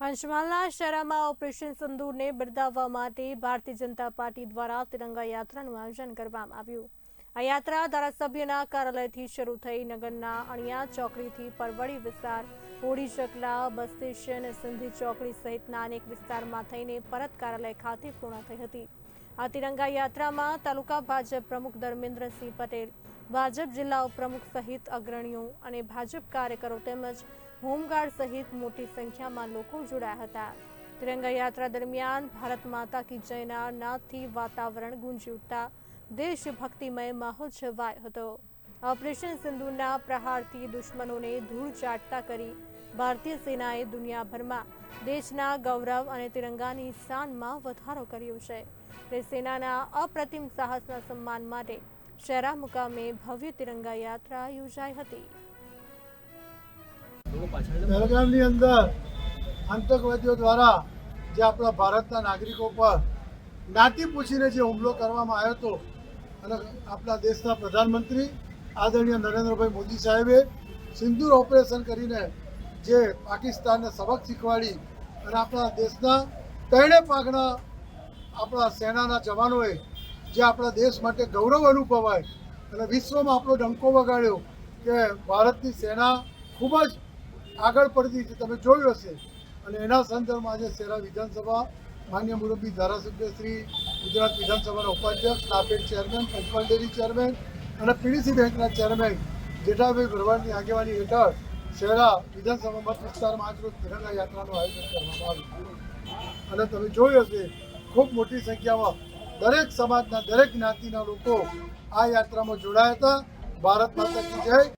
પંચમહાલના શહેરામાં ઓપરેશન સંદૂરને બિરદાવવા માટે ભારતીય જનતા પાર્ટી દ્વારા તિરંગા યાત્રાનું આયોજન કરવામાં આવ્યું. આ યાત્રા ધારાસભ્યના કાર્યાલયથી શરૂ થઈ નગરના અણિયા ચોકડીથી પરવડી વિસ્તાર, હોડી ચકલા, બસ સ્ટેશન, સિંધી ચોકડી સહિતના અનેક વિસ્તારમાં થઈને પરત કાર્યાલય ખાતે પૂર્ણ થઈ હતી. આ તિરંગા યાત્રામાં તાલુકા ભાજપ પ્રમુખ ધર્મેન્દ્રસિંહ પટેલ, ભાજપ જિલ્લા ઉપપ્રમુખ સહિત અગ્રણીઓ અને ભાજપ કાર્યકરો તેમજ હોમગાર્ડ સહિત મોટી સંખ્યામાં લોકો જોડાયા હતા. તિરંગા યાત્રા દરમિયાન ભારત માતા કી જયના નાદથી વાતાવરણ ગુંજી ઉઠતા દેશભક્તિમય માહોલ છવાયો હતો. ઓપરેશન સિંધુના પ્રહારથી દુશ્મનોને ધૂળ ચાટતા કરી ભારતીય સેનાએ દુનિયાભરમાં દેશના ગૌરવ અને તિરંગાની શાનમાં વધારો કર્યો છે. તે સેનાના અપ્રતિમ સાહસના સન્માન માટે શહેરા મુકામે ભવ્ય તિરંગા યાત્રા યોજાઈ હતી. પહેલગામની અંદર આતંકવાદીઓ દ્વારા જે આપણા ભારતના નાગરિકો પર નાતી પૂછીને જે હુમલો કરવામાં આવ્યો હતો અને આપણા દેશના પ્રધાનમંત્રી આદરણીય નરેન્દ્રભાઈ મોદી સાહેબે સિંદૂર ઓપરેશન કરીને જે પાકિસ્તાનને સબક શીખવાડી અને આપણા દેશના ત્રણે પાકના આપણા સેનાના જવાનોએ જે આપણા દેશ માટે ગૌરવ અનુભવાય અને વિશ્વમાં આપણો ડંકો વગાડ્યો કે ભારતની સેના ખૂબ જ આગળ પડતી છે, તમે જોયું હશે. અને એના સંદર્ભમાં આજે શેરા વિધાનસભા માન્ય મુરબ્બી ધારાસભ્ય શ્રી ગુજરાત વિધાનસભાના ઉપાધ્યક્ષ NAFED chairman Panchmahal dairy chairman અને પીડીસી બેંકના ચેરમેન જેઠાભાઈ ભરવાડની આગેવાની હેઠળ શહેરા વિધાનસભા મત વિસ્તારમાં આજરોજ તિરંગા યાત્રાનું આયોજન કરવામાં આવ્યું. અને તમે જોયું હશે, ખૂબ મોટી સંખ્યામાં દરેક સમાજના દરેક જ્ઞાતિના લોકો આ યાત્રામાં જોડાયા હતા. ભારત માતા જય.